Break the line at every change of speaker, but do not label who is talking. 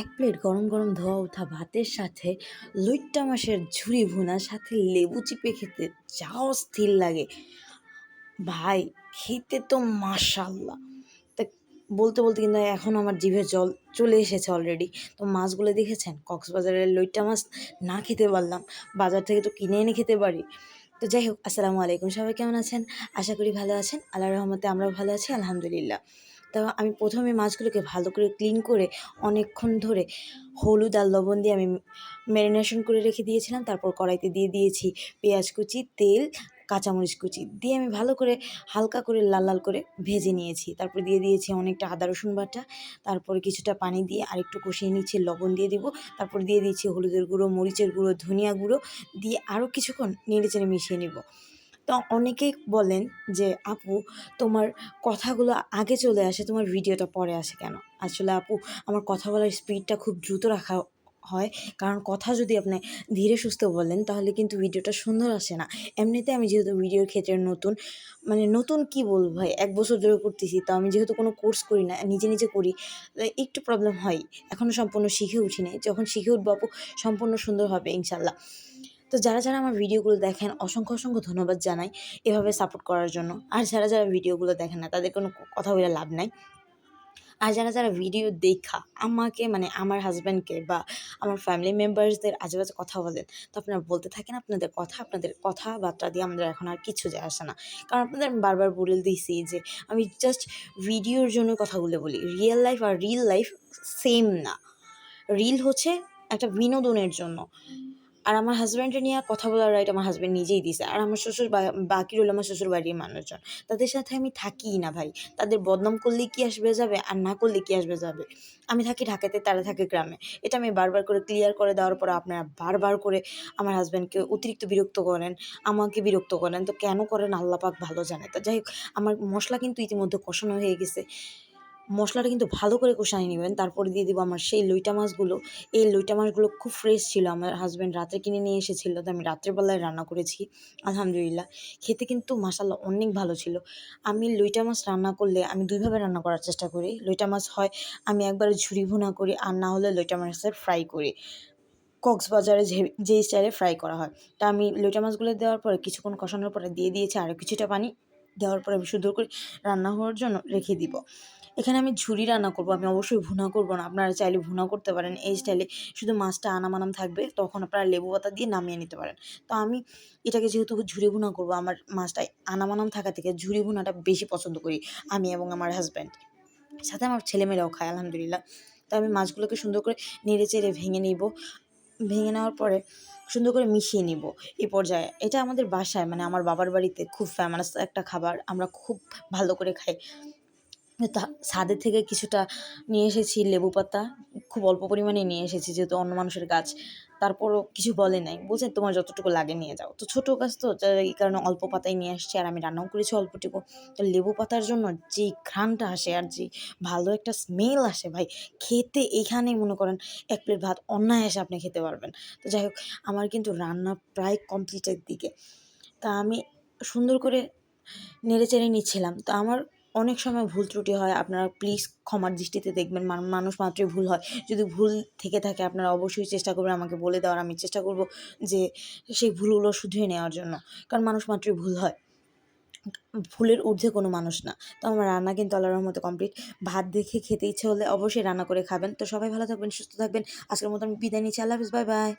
এক প্লেট গরম গরম ধোয়া ওঠা ভাতের সাথে লইট্টা মাছের ঝুরি ভুনা, সাথে লেবু চিপে খেতে যা অস্থির লাগে। ভাই, খেতে তো মাশাল্লাহ তা বলতে বলতে কিন্তু এখন আমার জিভে জল চলে এসেছে অলরেডি তো মাছগুলো দেখেছেন? কক্সবাজারের লইট্টা মাছ না খেতে পারলাম। বাজার থেকে তো কিনে এনে খেতে পারি। তো যাই হোক, আসসালামু আলাইকুম। সবাই কেমন আছেন? আশা করি ভালো আছেন। আল্লাহ রহমতে আমরাও ভালো আছি, আলহামদুলিল্লাহ। তো আমি প্রথমে মাছগুলোকে ভালো করে ক্লিন করে অনেকক্ষণ ধরে হলুদ আর লবণ দিয়ে আমি ম্যারিনেশন করে রেখে দিয়েছিলাম। তারপর কড়াইতে দিয়ে দিয়েছি পেঁয়াজ কুচি, তেল, কাঁচামরিচ কুচি। দিয়ে আমি ভালো করে হালকা করে লাল লাল করে ভেজে নিয়েছি। তারপর দিয়ে দিয়েছি অনেকটা আদা, রসুন বাটা। তারপর কিছুটা পানি দিয়ে আরেকটু কষিয়ে নিচ্ছি, লবণ দিয়ে দিব। তারপর দিয়ে দিচ্ছি হলুদের গুঁড়ো, মরিচের গুঁড়ো, ধনিয়া গুঁড়ো। দিয়ে আরও কিছুক্ষণ নেড়ে চেড়ে মিশিয়ে নিব। তো অনেকেই বলেন যে, আপু, তোমার কথাগুলো আগে চলে আসে, তোমার ভিডিওটা পরে আসে কেন? আসলে আপু, আমার কথা বলার স্পিডটা খুব দ্রুত রাখা হয়। কারণ কথা যদি আপনি ধীরে সুস্থ বলেন, তাহলে কিন্তু ভিডিওটা সুন্দর আসে না। এমনিতে আমি যেহেতু ভিডিওর ক্ষেত্রে নতুন মানে নতুন কি বলব ভাই, এক বছর ধরে করতেছি, তো আমি যেহেতু কোনো কোর্স করি না, নিজে নিজে করি একটু প্রবলেম হয়। এখনও সম্পূর্ণ শিখে উঠি নাই। যখন শিখে উঠবো আপু, সম্পূর্ণ সুন্দর হবে ইনশাল্লাহ। তো যারা যারা আমার ভিডিওগুলো দেখেন, অসংখ্য অসংখ্য ধন্যবাদ জানাই এভাবে সাপোর্ট করার জন্য। আর যারা যারা ভিডিওগুলো দেখেন না, তাদের কোনো কথা বলে লাভ নাই। আর যারা যারা ভিডিও দেখা, আমাকে মানে আমার হাজব্যান্ডকে বা আমার ফ্যামিলি মেম্বার্সদের আজে বাজে কথা বলেন, তো আপনারা বলতে থাকেন আপনাদের কথা, আপনাদের কথাবার্তা দিয়ে আমাদের এখন আর কিছু যায় আসে না। কারণ আপনাদের আমি বারবার বলে দিয়েছি যে, আমি জাস্ট ভিডিওর জন্য কথাগুলো বলি রিয়েল লাইফ আর রিল লাইফ সেম না। রিল হচ্ছে একটা বিনোদনের জন্য। আর আমার হাজব্যান্ডের নিয়ে কথা বলার রাইট আমার হাজব্যান্ড নিজেই দিছে। আর আমার শ্বশুর বাকি রইল আমার শ্বশুর বাড়ির মানুষজন। তাদের সাথে আমি থাকি না ভাই। তাদের বদনাম করলে কি আসবে যাবে? আর না করলে কি আসবে যাবে? আমি থাকি ঢাকাতে, তারা থাকে গ্রামে। এটা আমি বারবার করে ক্লিয়ার করে দেওয়ার পর আপনারা বারবার করে আমার হাজব্যান্ডকে অতিরিক্ত বিরক্ত করেন, আমাকে বিরক্ত করেন। তো কেন করেন? আল্লাহ পাক ভালো জানে। তা যাই হোক, আমার মশলা কিন্তু ইতিমধ্যে কষানো হয়ে গেছে। মশলাটা কিন্তু ভালো করে কষানি নেবেন। তারপরে দিয়ে দেবো আমার সেই লইটা মাছগুলো। এই লইটা মাছগুলো খুব ফ্রেশ ছিল। আমার হাজব্যান্ড রাতে কিনে নিয়ে এসেছিল। তো আমি রাত্রেবেলায় রান্না করেছি। আলহামদুলিল্লাহ। খেতে কিন্তু মাসাল্লাহ অনেক ভালো ছিল। আমি লইটা মাছ রান্না করলে আমি দুইভাবে রান্না করার চেষ্টা করি। লইটা মাছ হয়, আমি একবার ঝুরি ভুনা করি। আর না হলে লইটা মাছের ফ্রাই করি। কক্সবাজারে যে যে স্টাইলে ফ্রাই করা হয়। তা আমি লইটা মাছগুলো দেওয়ার পরে, কিছুক্ষণ কষানোর পরে দিয়ে দিয়েছি। আরও কিছুটা পানি দেওয়ার পরে আমি সুন্দর করে রান্না হওয়ার জন্য রেখে দিব। এখানে আমি ঝুরি রান্না করব, আমি অবশ্যই ভুনা করব না। আপনারা চাইলে ভুনা করতে পারেন, এই স্টাইলে শুধু মাছটা আনামানাম থাকবে, তখন আপনারা লেবু পাতা দিয়ে নামিয়ে নিতে পারেন। তো আমি এটাকে যেহেতু ঝুরি ভুনা করব, আমার মাছটা আনামানাম থাকা থেকে ঝুরি ভুনাটা বেশি পছন্দ করি, আমি এবং আমার হাজব্যান্ড সাথে আমার ছেলেমেয়েরাও খায়, আলহামদুলিল্লাহ। তো আমি মাছগুলোকে সুন্দর করে নেড়ে চেড়ে ভেঙে নিব। ভেঙে নেওয়ার পরে সুন্দর করে মিশিয়ে নিব এই পর্যায়ে। এটা আমাদের বাসায় মানে আমার বাবার বাড়িতে খুব ফেমাস একটা খাবার, আমরা খুব ভালো করে খাই। তা ছাদের থেকে কিছুটা নিয়ে এসেছি লেবু পাতা। খুব অল্প পরিমাণে নিয়ে এসেছি যেহেতু অন্য মানুষের গাছ। তারপরও কিছু বলে নাই। বলছে তোমার যতটুকু লাগে নিয়ে যাও। তো ছোটো গাছ তো এই কারণে অল্প পাতাই নিয়ে আসছি আর আমি রান্নাও করেছি অল্পটুকু। তো লেবু পাতার জন্য যেই ঘ্রাণটা আসে আর যে ভালো একটা স্মেল আসে ভাই, খেতে এইখানেই মনে করেন এক প্লেট ভাত অন্যায় আপনি খেতে পারবেন। তো যাই হোক, আমার কিন্তু রান্না প্রায় কমপ্লিটের দিকে। তা আমি সুন্দর করে নেড়ে চেড়ে নিচ্ছিলাম। তো আমার অনেক সময় ভুল ত্রুটি হয়, আপনারা প্লিজ ক্ষমার দৃষ্টিতে দেখবেন মানুষ মাত্রই ভুল হয়। যদি ভুল থেকে থাকে, আপনারা অবশ্যই চেষ্টা করবেন আমাকে বলে দেওয়ার। আমি চেষ্টা করব যে সেই ভুলগুলো শুধরিয়ে নেওয়ার জন্য, কারণ মানুষ মাত্রই ভুল হয়। ভুলের ঊর্ধ্বে কোনো মানুষ না। তো আমার রান্না কিন্তু আল্লাহর রহমতে কমপ্লিট ভাত দেখে খেতে ইচ্ছে হলে অবশ্যই রান্না করে খাবেন। তো সবাই ভালো থাকবেন, সুস্থ থাকবেন। আজকের মতো আমি বিদায় নিচ্ছি। আল্লাহ হাফিজ। Bye bye.